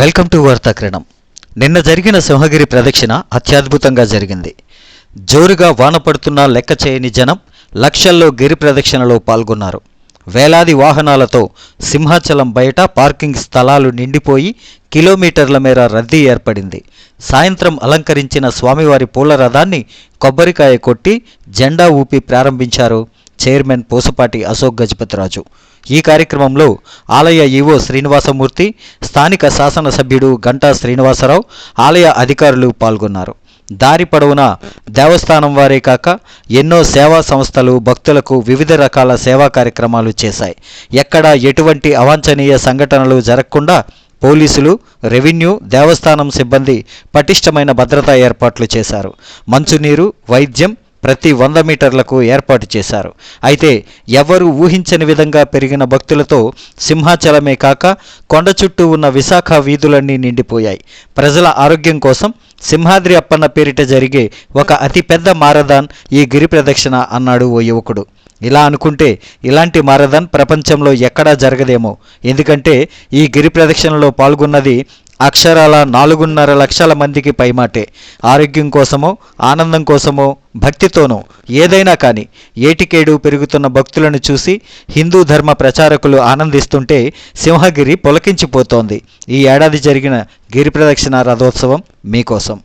Welcome to వార్తాకిరణం. నిన్న జరిగిన సింహగిరి ప్రదక్షిణ అత్యద్భుతంగా జరిగింది. జోరుగా వాన పడుతున్నా లెక్క చేయని జనం లక్షల్లో గిరి ప్రదక్షిణలో పాల్గొన్నారు. వేలాది వాహనాలతో సింహాచలం బయట పార్కింగ్ స్థలాలు నిండిపోయి కిలోమీటర్ల మేర రద్దీ ఏర్పడింది. సాయంత్రం అలంకరించిన స్వామివారి పూల రథాన్ని కొబ్బరికాయ కొట్టి జెండా ఊపి ప్రారంభించారు చైర్మన్ పూసపాటి అశోక్ గజపతిరాజు. ఈ కార్యక్రమంలో ఆలయ ఈవో శ్రీనివాసమూర్తి స్థానిక శాసనసభ్యుడు గంటా శ్రీనివాసరావు ఆలయ అధికారులు పాల్గొన్నారు. దారి పొడవునా దేవస్థానం వారే కాక ఎన్నో సేవా సంస్థలు భక్తులకు వివిధ రకాల సేవా కార్యక్రమాలు చేశాయి. ఎక్కడా ఎటువంటి అవాంఛనీయ సంఘటనలు జరగకుండా పోలీసులు రెవెన్యూ దేవస్థానం సిబ్బంది పటిష్టమైన భద్రతా ఏర్పాట్లు చేశారు. మంచునీరు వైద్యం ప్రతి వంద మీటర్లకు ఏర్పాటు చేశారు. అయితే ఎవరు ఊహించని విధంగా పెరిగిన భక్తులతో సింహాచలమే కాక కొండ చుట్టూ ఉన్న విశాఖ వీధులన్నీ నిండిపోయాయి. ప్రజల ఆరోగ్యం కోసం సింహాద్రి అప్పన్న పేరిట జరిగే ఒక అతిపెద్ద మారథాన్ ఈ గిరి ప్రదక్షిణ అన్నాడు ఓ యువకుడు. ఇలా అనుకుంటే ఇలాంటి మారథాన్ ప్రపంచంలో ఎక్కడా జరగదేమో. ఎందుకంటే ఈ గిరి ప్రదక్షిణలో పాల్గొన్నది అక్షరాల నాలుగున్నర లక్షల మందికి పైమాటే. ఆరోగ్యం కోసమో ఆనందం కోసమో భక్తితోనో ఏదైనా కానీ ఏటికేడు పెరుగుతున్న భక్తులను చూసి హిందూ ధర్మ ప్రచారకులు ఆనందిస్తుంటే సింహగిరి పొలకించిపోతోంది. ఈ ఏడాది జరిగిన గిరి ప్రదక్షిణ రథోత్సవం మీకోసం.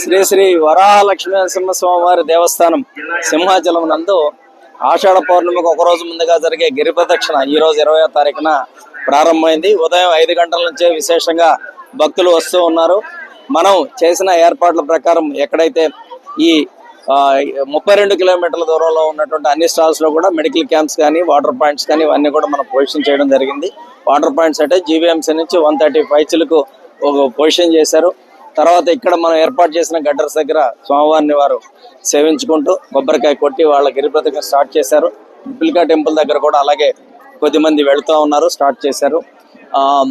శ్రీ శ్రీ వరాహలక్ష్మీ నరసింహస్వామి వారి దేవస్థానం సింహాచలం నందు ఆషాఢ పౌర్ణమికి ఒక రోజు ముందుగా జరిగే గిరి ప్రదక్షిణ ఈ రోజు ఇరవయో తారీఖున ప్రారంభమైంది. ఉదయం ఐదు గంటల నుంచే విశేషంగా భక్తులు వస్తూ ఉన్నారు. మనం చేసిన ఏర్పాట్ల ప్రకారం ఎక్కడైతే ఈ ముప్పై రెండు కిలోమీటర్ల దూరంలో ఉన్నటువంటి అన్ని స్టాల్స్లో కూడా మెడికల్ క్యాంప్స్ కానీ వాటర్ పాయింట్స్ కానీ ఇవన్నీ కూడా మనం పొజిషన్ చేయడం జరిగింది. వాటర్ పాయింట్స్ అంటే జీవీఎంసీ నుంచి వన్ థర్టీ ఫైవ్స్లకు ఒక పొజిషన్ చేశారు తర్వాత ఇక్కడ మనం ఏర్పాటు చేసిన గడ్డర్స్ దగ్గర స్వామివారిని వారు సేవించుకుంటూ కొబ్బరికాయ కొట్టి వాళ్ళ గిరిప్రతిక స్టార్ట్ చేశారు. పిల్కా టెంపుల్ దగ్గర కూడా అలాగే కొద్దిమంది వెళుతూ ఉన్నారు స్టార్ట్ చేశారు. ఆ,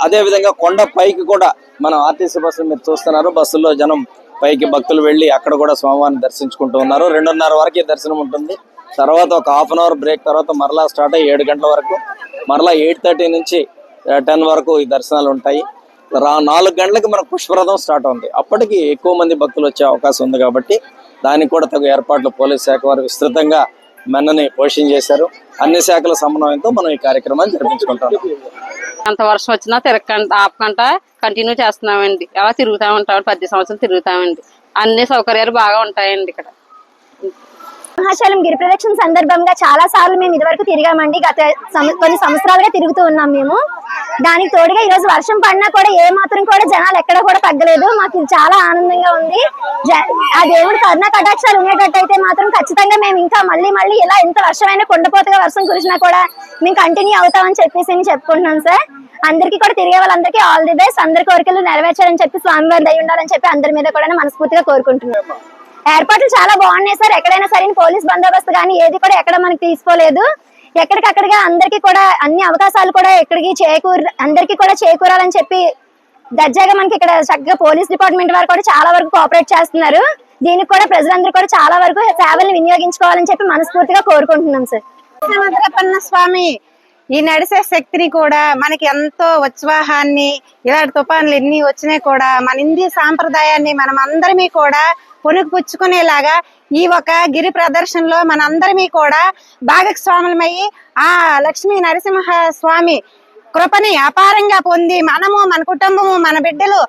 అదే విధంగా కొండ పైకి కూడా మనం ఆర్టీసీ బస్సులు మీరు చూస్తున్నారు. బస్సుల్లో జనం పైకి భక్తులు వెళ్ళి అక్కడ కూడా స్వామివారిని దర్శించుకుంటూ ఉన్నారు. రెండున్నర వరకు దర్శనం ఉంటుంది. తర్వాత ఒక హాఫ్ అన్ అవర్ బ్రేక్ తర్వాత మరలా స్టార్ట్ అయ్యి ఏడు గంటల వరకు మరలా ఎయిట్ థర్టీ నుంచి టెన్ వరకు ఈ దర్శనాలు ఉంటాయి. రా నాలుగు గంటలకు మనకు పుష్పరథం స్టార్ట్ అవుతుంది అప్పటికి ఎక్కువ మంది భక్తులు వచ్చే అవకాశం ఉంది కాబట్టి దానికి కూడా తగు ఏర్పాట్లు పోలీస్ శాఖ వారు విస్తృతంగా మెన్నని పోషణ చేశారు. అన్ని శాఖల సమన్వయంతో మనం ఈ కార్యక్రమాన్ని జరిపించుకుంటాం ఎంత వర్షం వచ్చినా తిరగకుండా ఆపకుండా కంటిన్యూ చేస్తున్నామండి. అలా తిరుగుతూ ఉంటాం పది సంవత్సరాలు తిరుగుతామండి. అన్ని సౌకర్యాలు బాగా ఉంటాయండి ఇక్కడ. సింహాచలం గిరి ప్రదక్షిణ సందర్భంగా చాలా సార్లు మేము ఇదివరకు తిరిగామండి. గత కొన్ని సంవత్సరాలుగా తిరుగుతూ ఉన్నాం మేము. దానికి తోడుగా ఈ రోజు వర్షం పడినా కూడా ఏ మాత్రం కూడా జనాలు ఎక్కడ కూడా తగ్గలేదు. మాకు ఇది చాలా ఆనందంగా ఉంది. జ- ఆ దేవుడు కరుణ కటాక్షాలు ఉండేటట్టయితే మాత్రం ఖచ్చితంగా మేము ఇంకా మళ్ళీ మళ్ళీ ఇలా ఎంత వర్షమైనా కొండపోతగా వర్షం కురిసినా కూడా మేము కంటిన్యూ అవుతామని చెప్పేసి నేను చెప్పుకుంటున్నాం సార్. అందరికీ కూడా తిరిగే వాళ్ళందరికీ ఆల్ ది బెస్ట్ అందరి కోరికలు నెరవేర్చాలని చెప్పి స్వామివారి దయ ఉండాలని చెప్పి అందరి మీద కూడా మనస్ఫూర్తిగా కోరుకుంటున్నాము ఏర్పాట్లు చాలా బాగున్నాయి సార్. ఎక్కడైనా సరే పోలీస్ బందోబస్తు కానీ ఏది కూడా ఎక్కడ మనకి తీసుకోలేదు. ఎక్కడికక్కడిగా అందరికి కూడా అన్ని అవకాశాలు కూడా ఎక్కడికి చేకూర అందరికీ కూడా చేకూరాలని చెప్పి దర్జాగా మనకి ఇక్కడ చక్కగా పోలీస్ డిపార్ట్మెంట్ వారు కూడా చాలా వరకు కోఆపరేట్ చేస్తున్నారు. దీనికి కూడా ప్రజలందరూ కూడా చాలా వరకు సేవలను వినియోగించుకోవాలని చెప్పి మనస్ఫూర్తిగా కోరుకుంటున్నాం సార్. స్వామి ఈ నడిసే శక్తిని కూడా మనకి ఎంతో ఉత్సాహాన్ని ఇలాంటి తుఫాన్లు ఎన్ని వచ్చినా కూడా మన హిందీ సాంప్రదాయాన్ని మనం అందరిమీ కూడా పుచ్చుకునేలాగా ఈ ఒక గిరి ప్రదర్శనలో మనందరిమీ కూడా భాగస్వాములమయ్యి ఆ లక్ష్మీ నరసింహ స్వామి కృపని అపారంగా పొంది మనము మన కుటుంబము మన బిడ్డలు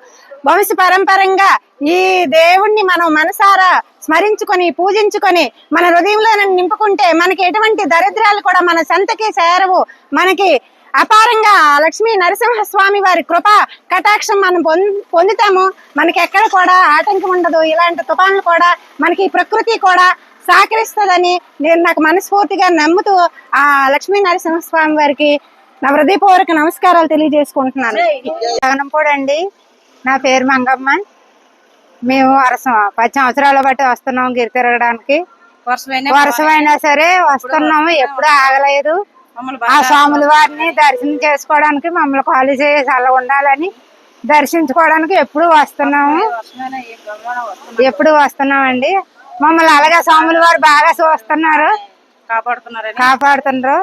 వంశ పరంపరంగా ఈ దేవుణ్ణి మనం మనసారా స్మరించుకొని పూజించుకొని మన హృదయంలో నింపుకుంటే మనకి ఎటువంటి దరిద్రాలు కూడా మన సంతకి చేరవు. మనకి అపారంగా లక్ష్మీ నరసింహ స్వామి వారి కృప కటాక్షం మనం పొంద- పొందుతాము. మనకి ఎక్కడ కూడా ఆటంకం ఉండదు. ఇలాంటి తుఫాన్లు కూడా మనకి ప్రకృతి కూడా సహకరిస్తుందని నేను నాకు మనస్ఫూర్తిగా నమ్ముతూ ఆ లక్ష్మీ నరసింహ స్వామి వారికి నా హృదయపూర్వక నమస్కారాలు తెలియజేసుకుంటున్నాను. జగనంపూడి అండి నా పేరు మంగమ్మ. మేము అరసం పది సంవత్సరాల బట్టి వస్తున్నాం గిరి తిరగడానికి. వర్షమైనా సరే వస్తున్నాము ఎప్పుడు ఆగలేదు. ఆ స్వాముల వారిని దర్శనం చేసుకోవడానికి మమ్మల్ని ఖాళీ చేసి అలా ఉండాలని దర్శించుకోవడానికి ఎప్పుడు వస్తున్నాము. ఎప్పుడు వస్తున్నామండి. మమ్మల్ని అలాగే స్వాముల వారు బాగా చూస్తున్నారు. కాపాడుతున్నారు.